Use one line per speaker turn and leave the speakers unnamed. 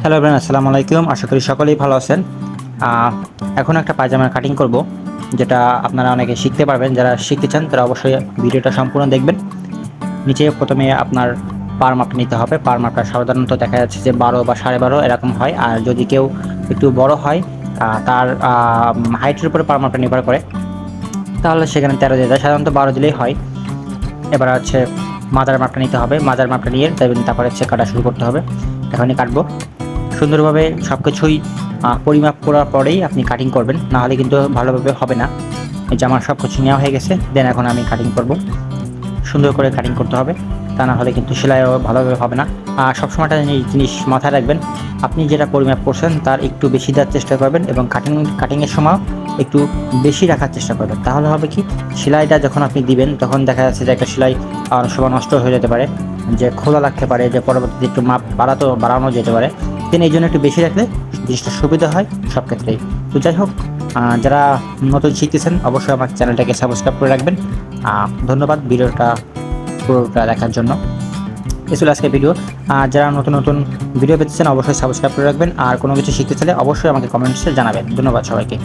Hello everyone, আসসালামু আলাইকুম। আশা করি সকলেই ভালো আছেন। এখন একটা পায়জামার কাটিং করব, যেটা আপনারা অনেকে শিখতে পারবেন। যারা শিখতে চান, তারা অবশ্যই ভিডিওটা সম্পূর্ণ দেখবেন। নিচে প্রথমে আপনার পার মাপটা নিতে হবে। পার মাপটা সাধারণত দেখা যাচ্ছে যে বারো বা সাড়ে বারো এরকম হয়। আর যদি কেউ একটু বড় হয় তার হাইটের উপরে পার মাপটা নির্ভর করে, তাহলে সেখানে তেরো দিয়ে যায়। সাধারণত বারো দিলেই হয়। এবার হচ্ছে মাজার মাপটা নিতে হবে। মাজার মাপটা নিয়ে তারপরে হচ্ছে কাটা শুরু করতে হবে। এখনই কাটবো। সুন্দরভাবে সব কিছুই পরিমাপ করার পরেই আপনি কাটিং করবেন। নাহলে কিন্তু ভালোভাবে হবে না। এই যে আমার সব কিছু নেওয়া হয়ে গেছে দেন এখন আমি কাটিং করব। সুন্দর করে কাটিং করতে হবে। তা না হলে কিন্তু সেলাইও ভালোভাবে হবে না। আর সবসময় একটা জিনিস- মাথায় রাখবেন। আপনি যেটা পরিমাপ করছেন, তার একটু বেশি দেওয়ার চেষ্টা করবেন এবং কাটিং কাটিংয়ের সময় একটু বেশি রাখার চেষ্টা করবেন। তাহলে হবে কি, সেলাইটা যখন আপনি দিবেন, তখন দেখা যাচ্ছে যে একটা সেলাই সময় নষ্ট হয়ে যেতে পারে। যে খোলা লাগতে পারে, যে পরবর্তীতে একটু মাপ বাড়াতো, বাড়ানো যেতে পারে। তিনি এই জন্য একটু বেশি রাখলে জিনিসটা সুবিধা হয় সব ক্ষেত্রেই। তো যাই হোক যারা নতুন শিখতেছেন অবশ্যই আমার চ্যানেলটাকে সাবস্ক্রাইব করে রাখবেন। ধন্যবাদ ভিডিওটা, পুরোটা দেখার জন্য। এ ছিল আজকে ভিডিও। আর যারা নতুন নতুন ভিডিও পেতে চান অবশ্যই সাবস্ক্রাইব করে রাখবেন। আর কোনো কিছু শিখতে চাইলে অবশ্যই আমাকে কমেন্টসে জানাবেন। ধন্যবাদ সবাইকে।